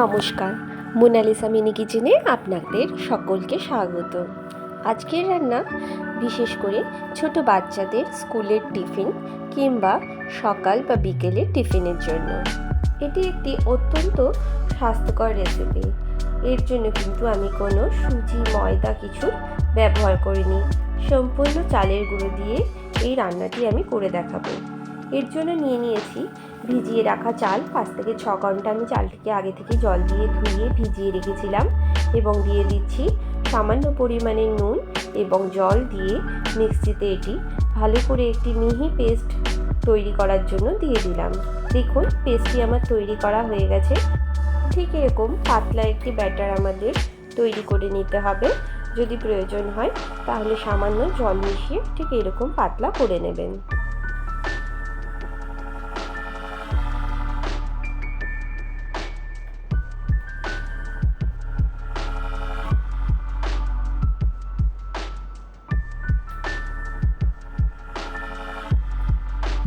নমস্কার। Mona Lisa mini কিচেনে আপনাদের সকলকে স্বাগত। আজকের রান্না বিশেষ করে ছোট বাচ্চাদের স্কুলের টিফিন কিংবা সকাল বা বিকেলের টিফিনের জন্য। এটি একটি অত্যন্ত স্বাস্থ্যকর রেসিপি এর জন্য কিন্তু আমি কোনো সুজি, ময়দা কিছু ব্যবহার করিনি। সম্পূর্ণ চালের গুঁড়ো দিয়ে এই রান্নাটি আমি করে দেখাবো। এর জন্য নিয়ে নিয়েছি ভিজিয়ে রাখা চাল। পাঁচ থেকে ছ ঘণ্টা আমি চালটিকে আগে থেকে জল দিয়ে ধুয়ে ভিজিয়ে রেখেছিলাম এবং দিয়ে দিচ্ছি সামান্য পরিমাণে নুন এবং জল দিয়ে মিক্সিতে এটি ভালো করে একটি মিহি পেস্ট তৈরি করার জন্য দিয়ে দিলাম। দেখুন, পেস্টটি আমার তৈরি করা হয়ে গেছে। ঠিক এরকম পাতলা একটি ব্যাটার আমাদের তৈরি করে নিতে হবে। যদি প্রয়োজন হয়, তাহলে সামান্য জল মিশিয়ে ঠিক এরকম পাতলা করে নেবেন।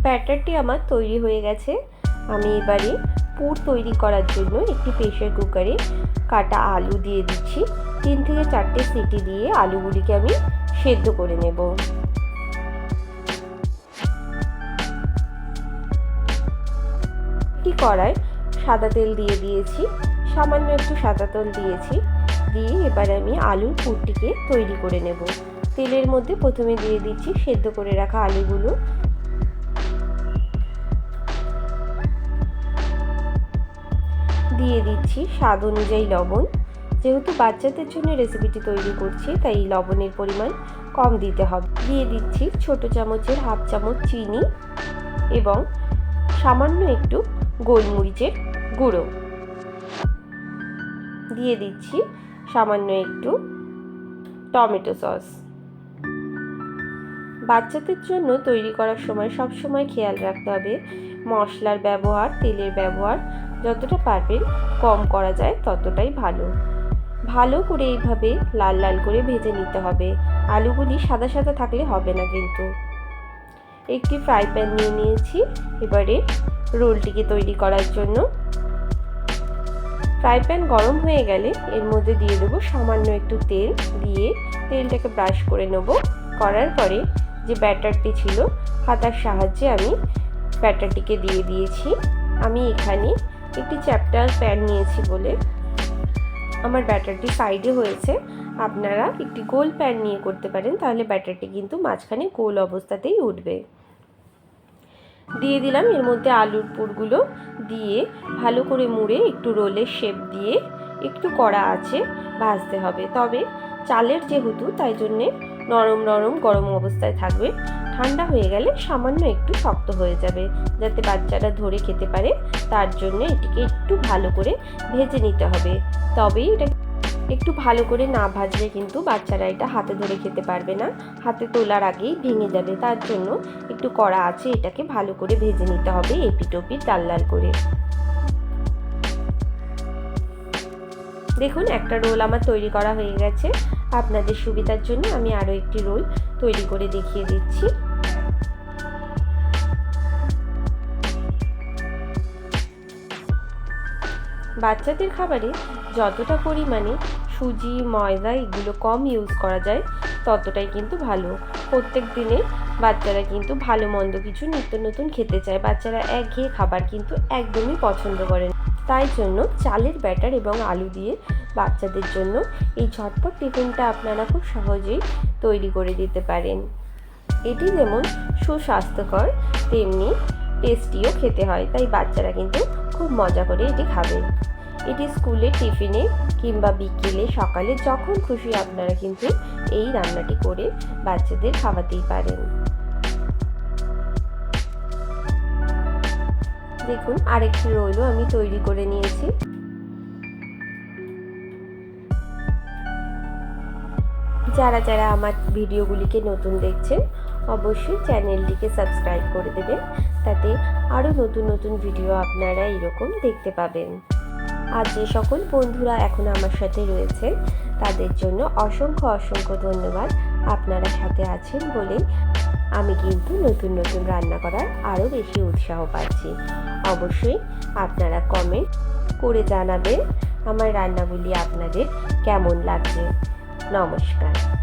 ব্যাটারটি আমার তৈরি হয়ে গেছে। আমি এবারে পুর তৈরি করার জন্য একটি প্রেশার কুকারে কাটা আলু দিয়ে দিচ্ছি। তিন থেকে চারটে সিটি দিয়ে আলুগুলিকে আমি সেদ্ধ করে নেব। একটি কড়াই সাদা তেল দিয়ে দিয়েছি, সামান্য একটু সাদা তেল দিয়েছি। দিয়ে এবার আমি আলুর পুরটিকে তৈরি করে নেব। তেলের মধ্যে প্রথমে দিয়ে দিচ্ছি সেদ্ধ করে রাখা আলুগুলো। দিয়ে দিচ্ছি স্বাদ অনুযায়ী লবণ। যেহেতু বাচ্চাদের জন্য রেসিপিটি তৈরি করছি, তাই লবণের পরিমাণ কম দিতে হবে। দিয়ে দিচ্ছি ছোট চামচের হাফ চামচ চিনি এবং সামান্য একটু গোলমরিচের গুঁড়ো। দিয়ে দিচ্ছি সামান্য একটু টমেটো সস। বাচ্চাদের জন্য তৈরি করার সময় সব সময় খেয়াল রাখতে হবে, মশলার ব্যবহার, তেলের ব্যবহার যতটা পারবেন কম করা যায় ততটাই ভালো। ভালো করে এইভাবে লাল লাল করে ভেজে নিতে হবে। আলুগুলি সাদা সাদা থাকলে হবে না কিন্তু। একটি ফ্রাই প্যান নিয়ে নিয়েছি। এবারে রোলটিকে তৈরি করার জন্য। ফ্রাই প্যান গরম হয়ে গেলে এর মধ্যে দিয়ে দেবো সামান্য একটু তেল। দিয়ে তেলটাকে ব্রাশ করে নেব। করার পরে যে ব্যাটারটি ছিল, হাতার সাহায্যে আমি ব্যাটারটিকে দিয়ে দিয়েছি। আমি এখানে একটি চ্যাপ্টার প্যান নিয়েছি বলে আমার ব্যাটারটি সাইডে হয়েছে। আপনারা একটি গোল প্যান নিয়ে করতে পারেন, তাহলে ব্যাটারটি কিন্তু মাঝখানে গোল অবস্থাতেই উঠবে। দিয়ে দিলাম এর মধ্যে আলুর পুরগুলো দিয়ে ভালো করে মুড়ে একটু রোলের শেপ দিয়ে একটু কড়া আছে ভাজতে হবে। তবে চালের যেহেতু, তাই জন্যে নরম নরম গরম অবস্থায় থাকবে। ঠান্ডা হয়ে গেলে সামান্য একটু শক্ত হয়ে যাবে, যাতে বাচ্চারা ধরে খেতে পারে। তার জন্য এটিকে একটু ভালো করে ভেজে নিতে হবে। তবেই এটা একটু ভালো করে না ভাজলে কিন্তু বাচ্চারা এটা হাতে ধরে খেতে পারবে না। হাতে তোলার আগেই ভেঙে যাবে। তার জন্য একটু কড়া আছে, এটাকে ভালো করে ভেজে নিতে হবে এপিটপি লাল করে। দেখুন, একটা রোল আমার তৈরি করা হয়ে গেছে। আপনাদের সুবিধার জন্য আমি আরও একটি রোল তৈরি করে দেখিয়ে দিচ্ছি। বাচ্চাদের খাবারে যতটা পরিমাণে সুজি, ময়দা এগুলো কম ইউজ করা যায়, ততটাই কিন্তু ভালো। প্রত্যেক দিনে বাচ্চারা কিন্তু ভালো মন্দ কিছু নিত্য নতুন খেতে চায়। বাচ্চারা একঘেয়ে খাবার কিন্তু একদমই পছন্দ করে তাই জন্য চালের ব্যাটার এবং আলু দিয়ে বাচ্চাদের জন্য এই ঝটপট টিফিনটা আপনারা খুব সহজেই তৈরি করে দিতে পারেন। এটি যেমন সুস্বাস্থ্যকর, তেমনি টেস্টিও খেতে হয়, তাই বাচ্চারা কিন্তু খুব মজা করে এটি খাবে। এটি স্কুলে, টিফিনে কিংবা বিকেলে, সকালে যখন খুশি আপনারা কিন্তু এই রান্নাটি করে বাচ্চাদের খাওয়াতেই পারেন। দেখুন, আরেকটি রোলও আমি তৈরি করে নিয়েছি। যারা যারা আমার ভিডিওগুলিকে নতুন দেখছেন, অবশ্যই চ্যানেলটিকে সাবস্ক্রাইব করে দেবেন, তাতে আরও নতুন নতুন ভিডিও আপনারা এরকম দেখতে পাবেন। আর যে সকল বন্ধুরা এখন আমার সাথে রয়েছে, তাদের জন্য অসংখ্য অসংখ্য ধন্যবাদ আপনারা সাথে আছেন বলেই আমি কিন্তু নতুন নতুন রান্না করার আরও বেশি উৎসাহ পাচ্ছি। অবশ্যই আপনারা কমেন্ট করে জানাবেন আমার রান্নাগুলি আপনাদের কেমন লাগছে। নমস্কার।